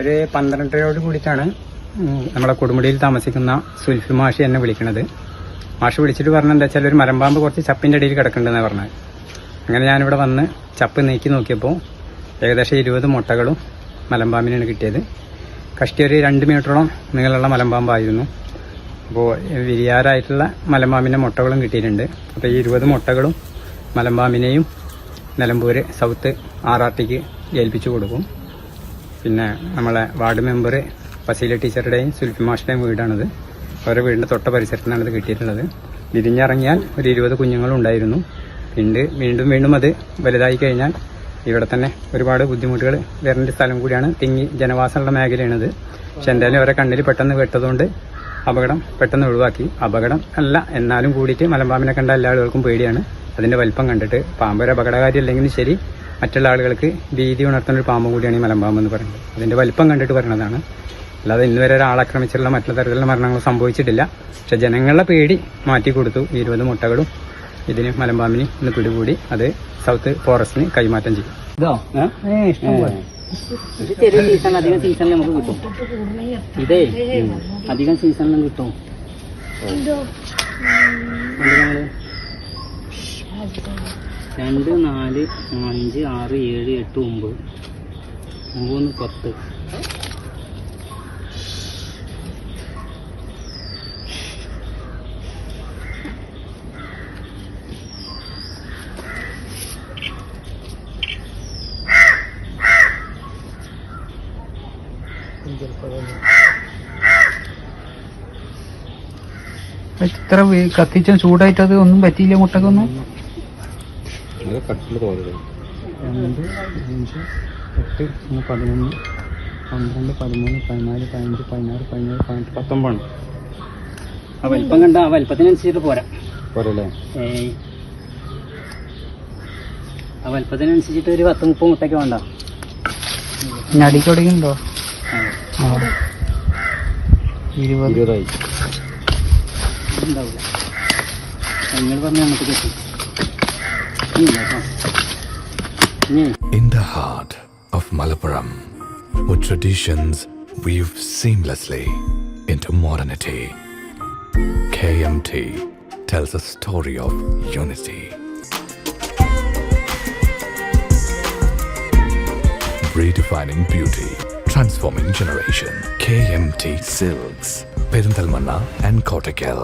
ഒരു പന്ത്രണ്ടരയോട് കൂടിയിട്ടാണ് നമ്മളെ കൊടുമുടിയിൽ താമസിക്കുന്ന സുൽഫി മാഷി എന്നെ വിളിക്കണത്. മാഷ് വിളിച്ചിട്ട് പറഞ്ഞത് എന്താ വെച്ചാൽ ഒരു മരമ്പാമ്പ് കുറച്ച് ചപ്പിന്റെ അടിയിൽ കിടക്കുന്നുണ്ടെന്നാണ് പറഞ്ഞത്. അങ്ങനെ ഞാനിവിടെ വന്ന് ചപ്പ് നീക്കി നോക്കിയപ്പോൾ ഏകദേശം ഇരുപത് മുട്ടകളും മലമ്പാമ്പിനാണ് കിട്ടിയത്. കഷ്ടി ഒരു രണ്ട് മീറ്ററോളം നീളമുള്ള മലമ്പാമ്പായിരുന്നു. അപ്പോൾ വിരിയാറായിട്ടുള്ള മലമ്പാമ്പിന്റെ മുട്ടകളും കിട്ടിയിട്ടുണ്ട്. അപ്പോൾ ഈ ഇരുപത് മുട്ടകളും മലമ്പാമ്പിനെയും നിലമ്പൂർ സൗത്ത് ആർ ആർ ടിക്ക് ഏൽപ്പിച്ചു കൊടുക്കും. പിന്നെ നമ്മളെ വാർഡ് മെമ്പർ ഫസീല ടീച്ചറുടെയും സുൽഫി മാഷിന്റെയും വീടാണിത്. അവരുടെ വീടിന്റെ തൊട്ട പരിസരത്തിനാണ് ഇത് കിട്ടിയിട്ടുള്ളത്. വിരിഞ്ഞിറങ്ങിയാൽ ഒരു ഇരുപത് കുഞ്ഞുങ്ങളും ഉണ്ടായിരുന്നു പിന്നെ വീണ്ടും വീണ്ടും അത് വലുതായി കഴിഞ്ഞാൽ ഇവിടെ തന്നെ ഒരുപാട് ബുദ്ധിമുട്ടുകൾ വരേണ്ട സ്ഥലം കൂടിയാണ് തിങ്ങി ജനവാസമുള്ള മേഖലയാണിത്. പക്ഷെ എന്തായാലും അവരെ കണ്ണിൽ പെട്ടെന്ന് വെട്ടതുകൊണ്ട് അപകടം പെട്ടെന്ന് ഒഴിവാക്കി. അപകടം അല്ല എന്നാലും കൂടിയിട്ട് മലമ്പാമ്പിനെ കണ്ട എല്ലാ ആളുകൾക്കും പേടിയാണ്. അതിന്റെ വലിപ്പം കണ്ടിട്ട് പാമ്പൊരു അപകടകാരി അല്ലെങ്കിലും ശരി മറ്റുള്ള ആളുകൾക്ക് ഭീതി ഉണർത്തുന്ന ഒരു പാമ്പ് കൂടിയാണ് ഈ മലമ്പാമ്പ് എന്ന് പറയുന്നത്. അതിന്റെ വലിപ്പം കണ്ടിട്ട് പറയുന്നതാണ് അല്ലാതെ ഇന്ന് വരെ ഒരാളാക്രമിച്ചുള്ള മറ്റുള്ള തരത്തിലുള്ള മരണങ്ങൾ സംഭവിച്ചിട്ടില്ല. പക്ഷെ ജനങ്ങളുടെ പേടി മാറ്റി കൊടുത്തു. ഇരുപത് മുട്ടകളും ഇതിന് മലമ്പാമ്പിന് ഇന്ന് പിടികൂടി. അത് സൗത്ത് ഫോറസ്റ്റിന് കൈമാറ്റം ചെയ്യും. ഇതോ? ഇത് ചെറിയ സീസൺ അധികം സീസണിൽ നമുക്ക് കിട്ടും. ഇതേ അധികം സീസണിലും കിട്ടും എന്ത് നിങ്ങൾ? രണ്ട് നാല് അഞ്ച് ആറ് ഏഴ് എട്ട് ഒമ്പത് മൂന്ന് പത്ത്. ഇത്ര കത്തിച്ച ചൂടായിട്ട് അത് ഒന്നും പറ്റിയില്ല മുട്ടക്കൊന്നും? രണ്ട് അഞ്ച് എട്ട് പതിനൊന്ന് പന്ത്രണ്ട് പതിമൂന്ന് പതിനാല് പതിനഞ്ച് പതിനാറ് പതിനേഴ് പതിനെട്ട് പത്തൊമ്പത് ആ വലിപ്പം കണ്ട ആ വലിപ്പത്തിനനുസരിച്ചിട്ട് പോരാ. പോരല്ലേ? ആ വലിപ്പത്തിനനുസരിച്ചിട്ട് ഒരു പത്ത് മുപ്പത് മുട്ടയ്ക്ക് വേണ്ട. ആ, ഇരുപത്. ഇരുപതായി. ഉണ്ടാവില്ല നിങ്ങൾ പറഞ്ഞ നമുക്ക് കിട്ടും. In the heart of Malappuram, where traditions weave seamlessly into modernity, KMT tells a story of unity. Redefining beauty, transforming generation. KMT Silks, Perinthalmanna and Kottakkal.